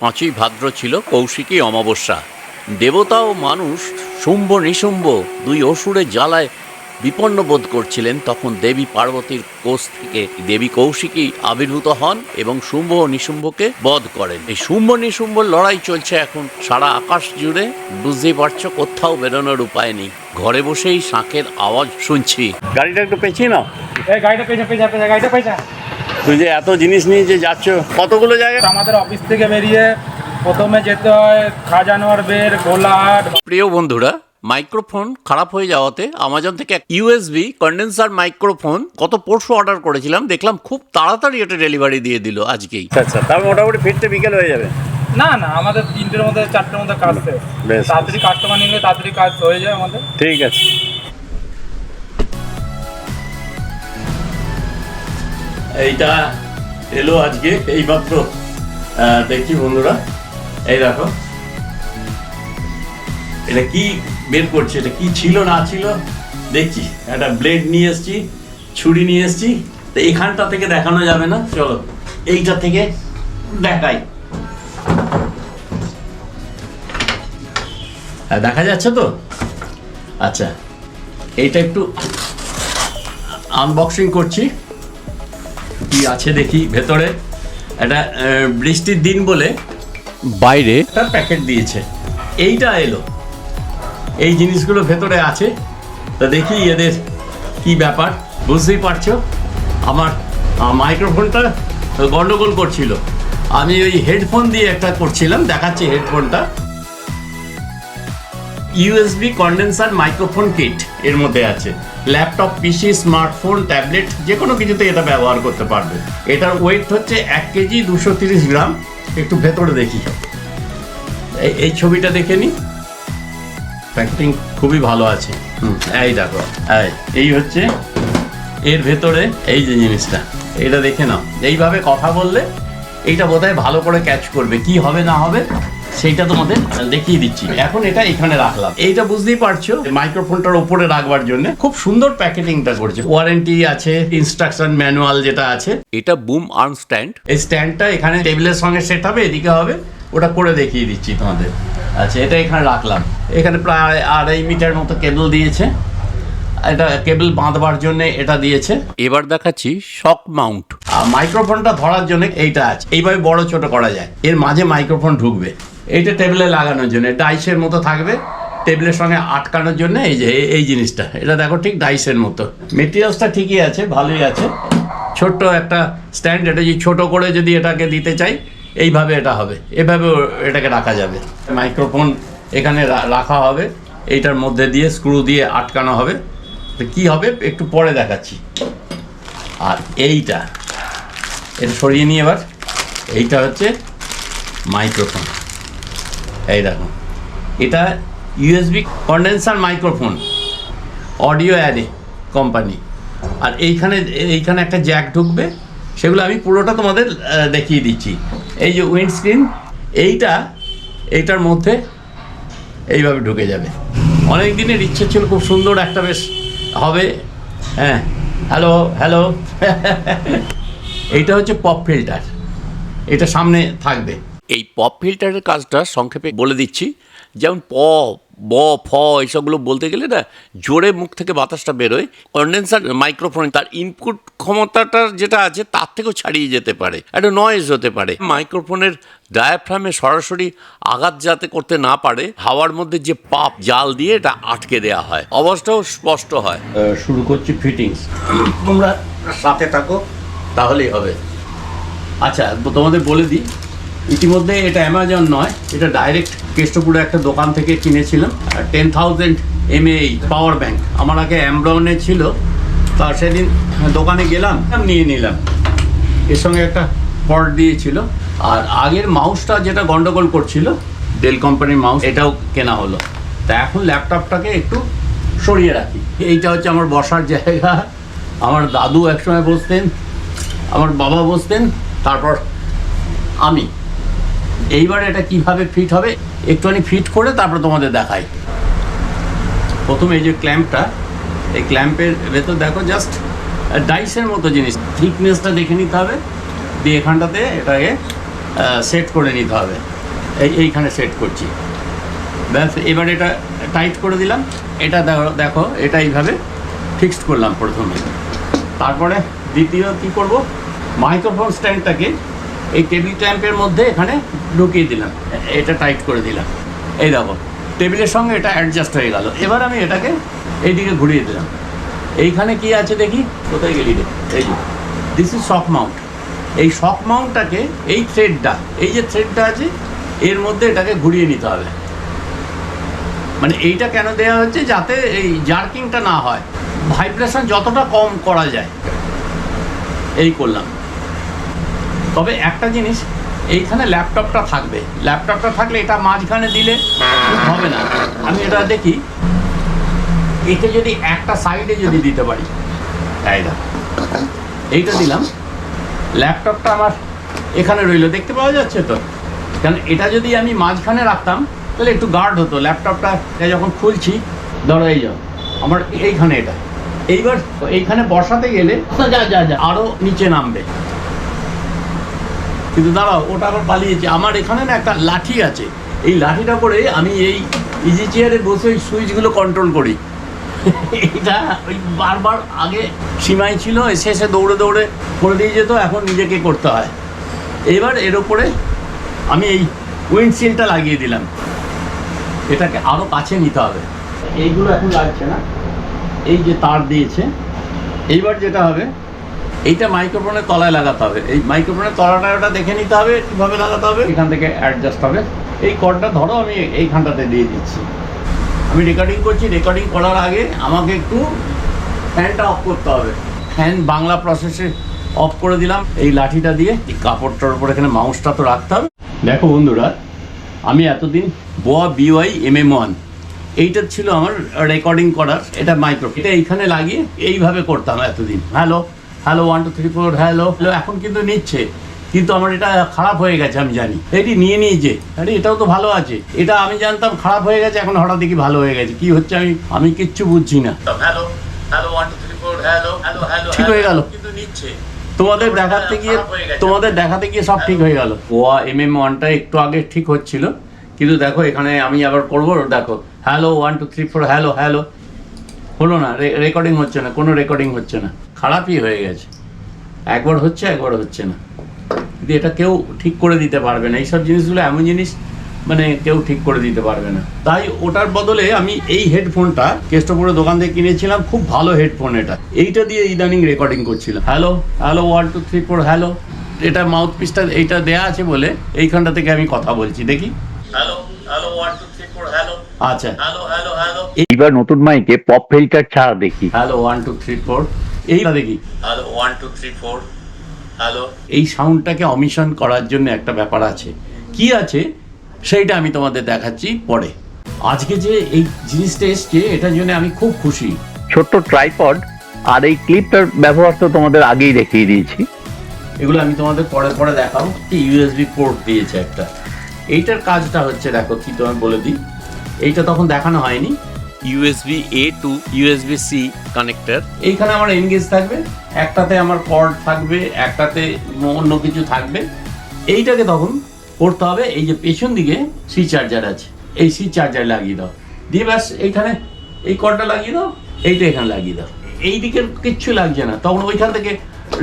পাঁচই ভাদ্র ছিল কৌশিকী অমাবস্যা। দেবতা ও মানুষ শুম্ভ নিশুম্ভ দুই অসুরের জ্বালায় বিপন্ন বোধ করছিলেন তখন দেবী পার্বতীর কোষ থেকে দেবী কৌশিকী আবির্ভূত হন এবং শুম্ভ ও নিশুম্ভকে বধ করেন। এই শুম্ভ নিশুম্ভ লড়াই চলছে এখন সারা আকাশ জুড়ে। বুঝতেই পারছ কোথাও বেরোনোর উপায় নেই। ঘরে বসেই শাঁখের আওয়াজ শুনছি। গাড়িটা একটু পেছিয়ে নাও। এই গাড়িটা পেছা পেছা পেছা গাড়িটা পেছা তুই যে এত জিনিস নিয়ে যে যাচ্ছ। কতগুলো জায়গা? আমাদের অফিস থেকে বেরিয়ে প্রথমে যেতে হয় খাজানোয়ার বের গোলাহাট প্রিয় বন্ধুরা মাইক্রোফোন খারাপ হয়ে যাওয়াতে আমাজন থেকে ইউএসবি কন্ডেন্সার মাইক্রোফোন কত পরশু অর্ডার করেছিলাম দেখলাম খুব তাড়াতাড়ি এটা ডেলিভারি দিয়ে দিল আজকেই। আচ্ছা তার মোটামুটি ফিরতে বিকেল হয়ে যাবে। না না আমাদের তিনটের মধ্যে চারটের মধ্যে কাজ শেষ। তাড়াতাড়ি কাস্টমার নিলে তাড়াতাড়ি কাজ হয়ে যায় আমাদের। ঠিক আছে। এইটা এলো আজকে এইমাত্র। দেখছি বন্ধুরা। এই দেখো। এটা কি বের করছে? এটা কি ছিল না ছিল? দেখছি। একটা ব্লেড নিয়ে এসছি ছুরি নিয়ে এসছি। তো এখানটা থেকে দেখানো যাবে না। চলো এইটা থেকে দেখাই। হ্যাঁ, দেখা যাচ্ছে তো? আচ্ছা এইটা একটু আনবক্সিং করছি। কি আছে দেখি ভেতরে। একটা বৃষ্টির দিন বলে বাইরে। একটা প্যাকেট দিয়েছে। এইটা এলো। এই জিনিসগুলো ভেতরে আছে। তা দেখি এদের কি ব্যাপার। বুঝতেই পারছ? আমার মাইক্রোফোনটা গন্ডগোল করছিল। আমি ওই হেডফোন দিয়ে একটা করছিলাম দেখাচ্ছি হেডফোনটা। ইউএসবি কন্ডেন্সার মাইক্রোফোন কিট এর মধ্যে আছে। ল্যাপটপ, পিসি, স্মার্টফোন, ট্যাবলেট যে কোনো কিছুতে এটা ব্যবহার করতে পারবে। এটার ওয়েট হচ্ছে এক কেজি দুশো তিরিশ গ্রাম। একটু ভেতরে দেখি। এই- ছবিটা দেখে নি। প্যাকেটিং খুবই ভালো আছে। এই দেখো। এই হচ্ছে এর ভেতরে এই যে জিনিসটা। এটা দেখে নাও। এইভাবে কথা বললে এইটা বোধহয় ভালো করে ক্যাচ করবে। কি হবে না হবে সেইটা তোমাদের দেখিয়ে দিচ্ছি। এখন এটা এখানে রাখলাম। এইটা বুঝতেই পারছ মাইক্রোফোনটার উপরে রাখবার জন্য খুব সুন্দর প্যাকেটিংটা করছে। ওয়ারেন্টি আছে ইনস্ট্রাকশন ম্যানুয়াল যেটা আছে। এটা বুম আর্ম স্ট্যান্ড। এই স্ট্যান্ডটা এখানে টেবিলের সঙ্গে সেট হবে এদিকে হবে। ওটা করে দেখিয়ে দিচ্ছি তোমাদের। আচ্ছা এটা এখানে রাখলাম। এখানে প্রায় আড়াই মিটার মতো কেবল দিয়েছে। এটা কেবল বাঁধবার জন্য এটা দিয়েছে। এবার দেখাচ্ছি শক মাউন্ট মাইক্রোফোনটা ধরার জন্য এইটা আছে। এইভাবে বড় ছোট করা যায়। এর মাঝে মাইক্রোফোন ঢুকবে। এইটা টেবিলে লাগানোর জন্য ডাইসের মতো থাকবে টেবিলের সঙ্গে আটকানোর জন্য এই যে, এই- জিনিসটা। এটা দেখো ঠিক ডাইসের মতো। মেটেরিয়ালসটা ঠিকই আছে, ভালোই আছে। ছোট্ট একটা স্ট্যান্ড এটা যদি ছোট করে যদি এটাকে দিতে চাই, এইভাবে এটা হবে। এভাবে এটাকে রাখা যাবে। মাইক্রোফোন এখানে রাখা হবে। এইটার মধ্যে দিয়ে স্ক্রু দিয়ে আটকানো হবে। কী হবে? একটু পরে দেখাচ্ছি। আর এইটা, এটা সরিয়ে নিয়ে এবার। এইটা হচ্ছে মাইক্রোফোন এই দেখো। এটা USB condenser microphone audio array company আর এইখানে এইখানে একটা জ্যাক ঢুকবে, সেগুলো আমি পুরোটা তোমাদের দেখিয়ে দিচ্ছি। এই যে উইন্ডস্ক্রিন এইটা, এইটার মধ্যে এইভাবে ঢুকে যাবে। অনেক দিনের ইচ্ছে ছিল, খুব সুন্দর একটা বেশ হবে। হ্যাঁ হ্যালো হ্যালো এইটা হচ্ছে পপ ফিল্টার এটা সামনে থাকবে। এই পপ ফিল্টারের কাজটা সংক্ষেপে বলে দিচ্ছি। যেমন প, ব, ফ এইসবগুলো বলতে গেলে না, জোরে মুখ থেকে বাতাসটা বেরোয়। কন্ডেন্সার মাইক্রোফোন তার ইনপুট ক্ষমতাটা যেটা আছে, তার থেকেও ছাড়িয়ে যেতে পারে। একটা নয়েজ হতে পারে। মাইক্রোফোনের ডায়াফ্রামে সরাসরি আঘাত যাতে করতে না পারে, হাওয়ার মধ্যে যে পাপ জাল দিয়ে এটা আটকে দেওয়া হয়। অবস্থাও স্পষ্ট হয়। শুরু করছি ফিটিংস তোমরা সাথে থাকো, তাহলেই হবে। আচ্ছা তোমাদের বলে দিই ইতিমধ্যে এটা অ্যামাজন নয়, এটা ডাইরেক্ট কেষ্টপুরে একটা দোকান থেকে কিনেছিলাম। Ten thousand mAh power bank আমার আগে অ্যামব্রাউনের ছিল, তা সেদিন দোকানে গেলাম, নিয়ে নিলাম। এর সঙ্গে একটা পট দিয়েছিল। আর আগের মাউসটা যেটা গন্ডগোল করছিল ডেল কোম্পানির মাউস এটাও কেনা হলো। তা এখন ল্যাপটপটাকে একটু সরিয়ে রাখি। এইটা হচ্ছে আমার বসার জায়গা। আমার দাদু একসময় বসতেন, আমার বাবা বসতেন, তারপর আমি। এইবার এটা কীভাবে ফিট হবে, একটুখানি ফিট করে তারপরে তোমাদের দেখাই। প্রথমে এই যে ক্ল্যাম্পটা এই ক্ল্যাম্পের ভেতর দেখো জাস্ট ডাইসের মতো জিনিস। থিকনেসটা দেখে নিতে হবে, দিয়ে এখানটাতে এটাকে সেট করে নিতে হবে। এই, এইখানে সেট করছি। ব্যাস, এবার এটা টাইট করে দিলাম। এটা দেখো এটা এইভাবে ফিক্সড করলাম প্রথমে। তারপরে দ্বিতীয় কী করব? মাইক্রোফোন স্ট্যান্ডটাকে এই টেবিল ট্যাম্পের মধ্যে এখানে ঢুকিয়ে দিলাম। এটা টাইট করে দিলাম। এই দেখো টেবিলের সঙ্গে এটা অ্যাডজাস্ট হয়ে গেল। এবার আমি এটাকে এইদিকে ঘুরিয়ে দিলাম। এইখানে কি আছে দেখি? কোথায় গেলি রে? এই দিস ইজ শক মাউন্ট এই শক মাউন্টটাকে এই থ্রেডটা এই যে থ্রেডটা আছে, এর মধ্যে এটাকে ঘুরিয়ে নিতে হবে। মানে এইটা কেন দেওয়া হচ্ছে? যাতে এই জার্কিংটা না হয়। ভাইব্রেশন যতটা কম করা যায়। এই করলাম। তবে একটা জিনিস এইখানে ল্যাপটপটা থাকবে। ল্যাপটপটা থাকলে এটা মাঝখানে দিলে হবে না। আমি এটা দেখি একে যদি একটা সাইডে যদি দিতে পারি দেখো। এইটা দিলাম। ল্যাপটপটা আমার এখানে রইল দেখতে পাওয়া যাচ্ছে তো? কারণ এটা যদি আমি মাঝখানে রাখতাম তাহলে একটু গার্ড হতো। ল্যাপটপটা যখন খুলছি ধরো এই যাও আমার এইখানে এটা। এইবার এইখানে বসাতে গেলে যা যা যা। আরও নিচে নামবে। কিন্তু দাঁড়াও, ওটা আবার পালিয়েছে। আমার এখানে না একটা লাঠি আছে। এই লাঠিটা করে আমি এই ইজি চেয়ারে বসে ওই সুইচগুলো কন্ট্রোল করি। এটা ওই বারবার আগে সীমাই ছিল শেষে দৌড়ে দৌড়ে করে দিয়ে যেত, এখন নিজেকে করতে হয়। এবার এর ওপরে আমি এই উইন্ডশিল্ডটা লাগিয়ে দিলাম। এটাকে আরও কাছে নিতে হবে। এইগুলো এখন লাগছে না। এই যে তার দিয়েছে। এইবার যেটা হবে এইটা মাইক্রোফোনের তলায় লাগাতে হবে। এই মাইক্রোফোনের তলাটা ওটা দেখে নিতে হবে, কীভাবে লাগাতে হবে। এখান থেকে অ্যাডজাস্ট হবে। এই কর্ডটা ধরো, আমি এইখানটাতে দিয়ে দিচ্ছি। আমি রেকর্ডিং করছি রেকর্ডিং করার আগে আমাকে একটু ফ্যানটা অফ করতে হবে। ফ্যান বাংলা প্রসেসে অফ করে দিলাম। এই লাঠিটা দিয়ে এই কাপড়টার উপর এখানে মাউসটা তো রাখতে হবে। দেখো বন্ধুরা, আমি এতদিন Boya BY M M one এইটা ছিল আমার রেকর্ডিং করার, এটা মাইক্রো এটা এইখানে লাগিয়ে এইভাবে করতাম এতদিন। Hello hello one two three four hello hello এখন কিন্তু নিচ্ছে। কিন্তু আমার এটা খারাপ হয়ে গেছে আমি জানি। এটি নিয়ে নিয়েছে আরে এটাও তো ভালো আছে। এটা আমি জানতাম খারাপ হয়ে গেছে এখন হঠাৎ দেখি ভালো হয়ে গেছে। কি হচ্ছে আমি আমি কিচ্ছু বুঝছি না। Hello hello one two three four hello hello hello ঠিক হয়ে গেল। কিন্তু নিচ্ছে। তোমাদের দেখাতে গিয়ে তোমাদের দেখাতে গিয়ে সব ঠিক হয়ে গেল। ওয়া এম এম ওয়ানটা একটু আগে ঠিক হচ্ছিল। কিন্তু দেখো এখানে আমি আবার করব দেখো। Hello one two three four hello hello হলো না রেকর্ডিং হচ্ছে না কোনো রেকর্ডিং হচ্ছে না। খারাপই হয়ে গেছে। একবার হচ্ছে একবার হচ্ছে না। কিন্তু এটা কেউ ঠিক করে দিতে পারবে না। এইসব জিনিসগুলো এমন জিনিস মানে কেউ ঠিক করে দিতে পারবে না। তাই ওটার বদলে আমি এই হেডফোনটা কেষ্টপুরের দোকান থেকে কিনেছিলাম। খুব ভালো হেডফোন এটা। এইটা দিয়ে ইদানিং রেকর্ডিং করছিলাম। Hello hello one two three four hello. এটা মাউথ পিসটা এইটা দেয়া আছে বলে এইখানটা থেকে আমি কথা বলছি। দেখি। Hello hello one two three four hello. আচ্ছা। Hello hello hello. এইবার নতুন মাইকে পপ ফিল্টার ছাড়া দেখি। Hello one two three four. এইটা দেখি। Hello one two three four hello এই সাউন্ডটাকে অমিশন করার জন্য একটা ব্যাপার আছে। কি আছে? সেইটা আমি তোমাদের দেখাচ্ছি পরে। আজকে যে এই জিনিসটা এসছে এটার জন্য আমি খুব খুশি। ছোট্ট ট্রাইপড আর এই ক্লিপটার ব্যবহার তো তোমাদের আগেই দেখিয়ে দিয়েছি। এগুলো আমি তোমাদের পরে পরে দেখাবো। কি ইউএসবি পোর্ট দিয়েছে একটা। এইটার কাজটা হচ্ছে দেখো কি তোমায় বলে দিই। এইটা তখন দেখানো হয়নি। USB A to USB C connector. এইখানে আমার এনগেজ থাকবে, একটাতে আমার কর্ড থাকবে, একটাতে অন্য কিছু থাকবে। এইটাকে তখন করতে হবে, এই যে পেছন দিকে সি চার্জার আছে, এই সি চার্জার লাগিয়ে দাও। দিয়ে ব্যাস, এইখানে এই কর্ডটা লাগিয়ে দাও, এইটা এখানে লাগিয়ে দাও। এই দিকে কিচ্ছু লাগছে না, তখন ওইখান থেকে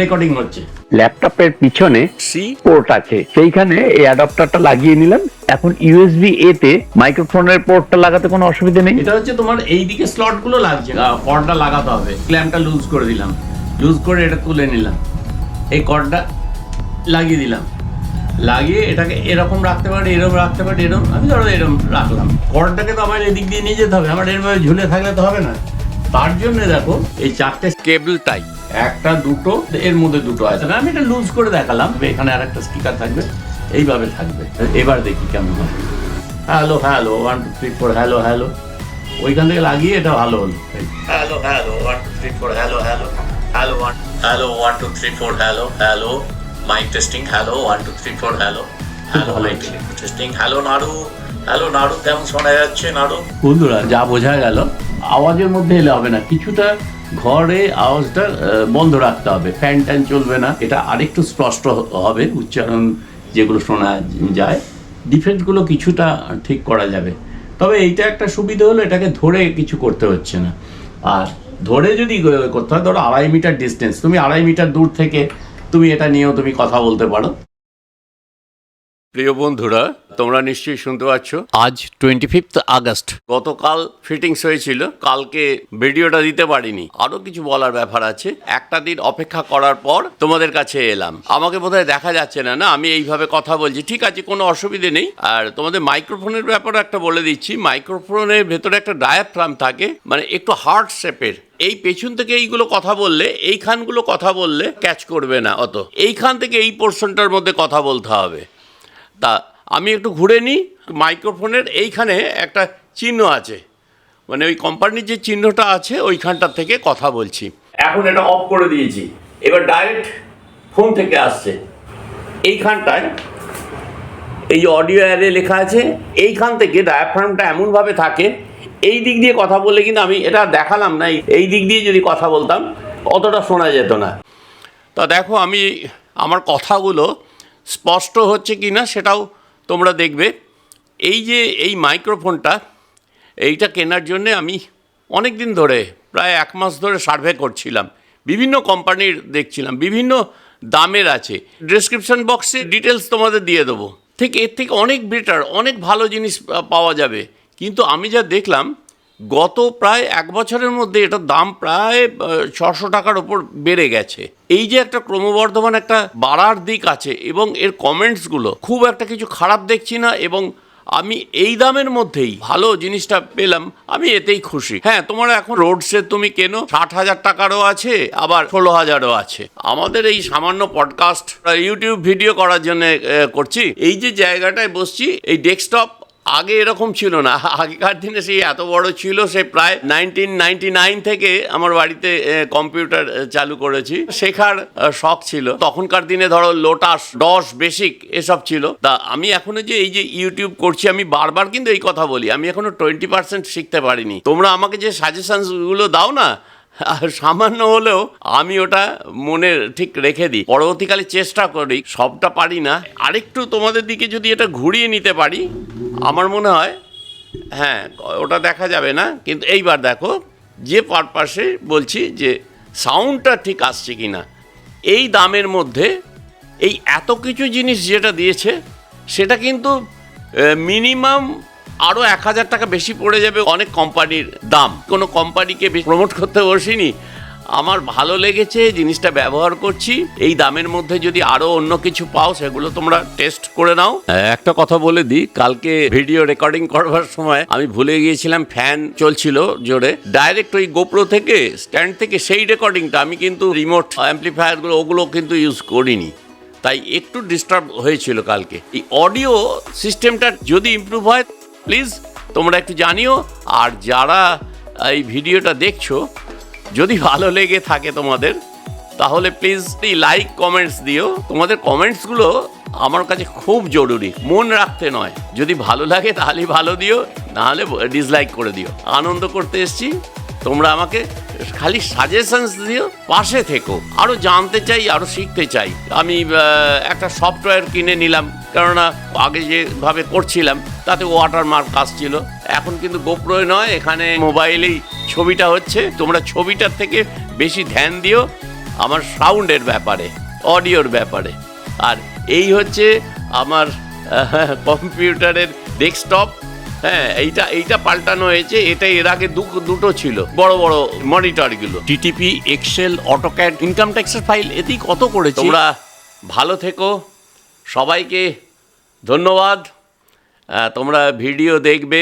রেকর্ডিং হচ্ছে। ল্যাপটপের পিছনে C পোর্ট আছে। সেইখানে এই অ্যাডাপ্টারটা লাগিয়ে নিলাম এখন ইউএসবি এ তে মাইক্রোফোনের পোর্টটা লাগাতে কোনো অসুবিধা নেই? এটা হচ্ছে তোমার এই দিকে স্লটগুলো লাগছে কর্ডটা লাগাতে হবে। ক্ল্যাম্পটা লুজ করে দিলাম। লুজ করে এটা তুলে নিলাম। এই কর্ডটা লাগিয়ে দিলাম। লাগিয়ে এটাকে এরকম রাখতে পারি এরকম রাখতে পারি এরকম। আমি ধরো এরকম রাখলাম। কর্ডটাকে তো আমার এদিক দিয়ে নিয়ে যেতে হবে। আমার এরভাবে ঝুলে থাকলে তো হবে না। তার জন্য দেখো এই চারটে cable tie একটা দুটো এর মধ্যে দুটো আছে আমি এটা লুজ করে দেখালাম। এখানে আর একটা স্টিকার থাকবে। এইভাবে থাকবে। এবার দেখি কেমন হয়। Hello hello one two three four hello hello ওইখান থেকে লাগিয়ে এটা ভালো হলো। Hello hello one two three four hello hello hello one hello one two three four hello hello mic testing hello one two three four hello hello mic testing hello নাড়ু। Hello নাড়ু কেমন শোনা যাচ্ছে নাড়ু? বন্ধুরা যা বোঝা গেল আওয়াজের মধ্যে এলে হবে না। কিছুটা ঘরে আওয়াজটা বন্ধ রাখতে হবে। ফ্যান ট্যান চলবে না। এটা আরেকটু স্পষ্ট হবে, উচ্চারণ যেগুলো শোনা যায়। ডিফেক্টগুলো কিছুটা ঠিক করা যাবে। তবে এইটা একটা সুবিধা হলো, এটাকে ধরে কিছু করতে হচ্ছে না। আর ধরে যদি করতে হয়, ধরো আড়াই মিটার ডিস্টেন্স তুমি আড়াই মিটার দূর থেকে তুমি এটা নিয়েও তুমি কথা বলতে পারো। প্রিয় বন্ধুরা তোমরা নিশ্চয়ই শুনতে পাচ্ছ। আজ টোয়েন্টি ফিফথ আগস্ট। গতকাল ফিটিংস হয়েছিল কালকে ভিডিওটা দিতে পারিনি। আরও কিছু বলার ব্যাপার আছে। একটা দিন অপেক্ষা করার পর তোমাদের কাছে এলাম। আমাকে বোধহয় দেখা যাচ্ছে না না? আমি এইভাবে কথা বলছি। ঠিক আছে কোনো অসুবিধে নেই। আর তোমাদের মাইক্রোফোনের ব্যাপারে একটা বলে দিচ্ছি। মাইক্রোফোনের ভেতরে একটা ডায়াফ্রাম থাকে মানে একটু হার্ড শেপের এই পেছন থেকে এইগুলো কথা বললে এইখানগুলো কথা বললে ক্যাচ করবে না অত। এইখান থেকে এই পোর্শনটার মধ্যে কথা বলতে হবে। তা আমি একটু ঘুরে নিই মাইক্রোফোনের এইখানে একটা চিহ্ন আছে। মানে ওই কোম্পানির যে চিহ্নটা আছে ওইখানটার থেকে কথা বলছি। এখন এটা অফ করে দিয়েছি। এবার ডাইরেক্ট ফোন থেকে আসছে। এইখানটায় এই অডিও অ্যারে লেখা আছে। এইখান থেকে ডায়াফ্রামটা এমনভাবে থাকে এই দিক দিয়ে কথা বললে কিন্তু আমি এটা দেখালাম না এই দিক দিয়ে যদি কথা বলতাম অতটা শোনা যেত না। তা দেখো আমি আমার কথাগুলো স্পষ্ট হচ্ছে কি না সেটাও তোমরা দেখবে। এই যে এই মাইক্রোফোনটা, এইটা কেনার জন্যে আমি অনেক দিন ধরে, প্রায় এক মাস ধরে সার্ভে করছিলাম। বিভিন্ন কোম্পানির দেখছিলাম, বিভিন্ন দামের আছে। ডেসক্রিপশন বক্সে ডিটেলস তোমাদের দিয়ে দেবো। ঠিক এর থেকে অনেক বেটার, অনেক ভালো জিনিস পাওয়া যাবে। কিন্তু আমি যা দেখলাম গত প্রায় এক বছরের মধ্যে এটার দাম প্রায় ছশো টাকার ওপর বেড়ে গেছে। এই যে একটা ক্রমবর্ধমান একটা বাড়ার দিক আছে এবং এর কমেন্টসগুলো খুব একটা কিছু খারাপ দেখছি না এবং আমি এই দামের মধ্যেই ভালো জিনিসটা পেলাম, আমি এতেই খুশি। হ্যাঁ তোমার এখন রোডসে তুমি কেনো? ষাট হাজার টাকারও আছে, আবার ষোলো হাজারও আছে। আমাদের এই সামান্য পডকাস্ট ইউটিউব ভিডিও করার জন্য করছি। এই যে জায়গাটায় বসছি, এই ডেস্কটপ আগে এরকম ছিল না। আগেকার দিনে সেই এত বড় ছিল, সে প্রায় নাইনটিন নাইনটি নাইন থেকে আমার বাড়িতে কম্পিউটার চালু করেছি। শেখার শখ ছিল। তখনকার দিনে ধরো লোটাস ডস বেসিক এসব ছিল। তা আমি এখনও যে এই যে ইউটিউব করছি, আমি বারবার কিন্তু এই কথা বলি। আমি এখনও টোয়েন্টি পার্সেন্ট শিখতে পারিনি। তোমরা আমাকে যে সাজেশনসগুলো দাও না সামান্য হলেও আমি ওটা মনে ঠিক রেখে দিই। পরবর্তীকালে চেষ্টা করি, সবটা পারি না। আরেকটু তোমাদের দিকে যদি এটা ঘুরিয়ে নিতে পারি, আমার মনে হয় হ্যাঁ ওটা দেখা যাবে না। কিন্তু এইবার দেখো, যে পারপাসে বলছি যে সাউন্ডটা ঠিক আসছে কি না এই দামের মধ্যে এই এত কিছু জিনিস যেটা দিয়েছে, সেটা কিন্তু মিনিমাম আরও এক হাজার টাকা বেশি পড়ে যাবে অনেক কোম্পানির দাম। কোনো কোম্পানিকে প্রমোট করতে বসিনি। আমার ভালো লেগেছে, জিনিসটা ব্যবহার করছি। এই দামের মধ্যে যদি আরও অন্য কিছু পাও, সেগুলো তোমরা টেস্ট করে নাও। একটা কথা বলে দিই, কালকে ভিডিও রেকর্ডিং করবার সময় আমি ভুলে গিয়েছিলাম ফ্যান চলছিল জোরে। ডাইরেক্ট ওই গোপ্রো থেকে স্ট্যান্ড থেকে সেই রেকর্ডিংটা আমি কিন্তু রিমোট অ্যাম্পলিফায়ারগুলো ওগুলো কিন্তু ইউজ করিনি। তাই একটু ডিস্টার্ব হয়েছিল কালকে। এই অডিও সিস্টেমটা যদি ইম্প্রুভ হয় প্লিজ তোমরা একটু জানিও, আর যারা এই ভিডিওটা দেখছ, যদি ভালো লেগে থাকে তোমাদের, তাহলে প্লিজ লাইক কমেন্টস দিও। তোমাদের কমেন্টসগুলো আমার কাছে খুব জরুরি, মন রাখতে নয়। যদি ভালো লাগে তাহলেই ভালো দিও, নাহলে ডিসলাইক করে দিও। আনন্দ করতে এসছি, তোমরা আমাকে খালি সাজেশনস দিও, পাশে থেকো। আরও জানতে চাই আরও শিখতে চাই। আমি একটা সফটওয়্যার কিনে নিলাম। কেননা আগে যেভাবে করছিলাম তাতে ওয়াটার মার্ক আসছিল। এখন কিন্তু গোপ্রোয় নয় এখানে মোবাইলেই ছবিটা হচ্ছে। তোমরা ছবিটার থেকে বেশি ধ্যান দিও আমার সাউন্ডের ব্যাপারে অডিওর ব্যাপারে। আর এই হচ্ছে আমার কম্পিউটারের ডেস্কটপ। হ্যাঁ এইটা এইটা পাল্টানো হয়েছে এটা এর আগে দু- দুটো ছিল বড় বড় মনিটরগুলো। টিটিপি এক্সেল অটোক্যাড ইনকাম ট্যাক্সের ফাইল এতেই কত করেছি? তোমরা ভালো থেকো। সবাইকে ধন্যবাদ। তোমরা ভিডিও দেখবে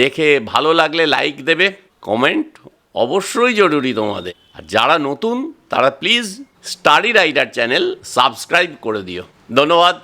দেখে ভালো লাগলে লাইক দেবে কমেন্ট অবশ্যই জরুরি তোমাদের। আর যারা নতুন, তারা please study rider channel subscribe করে দিও। ধন্যবাদ।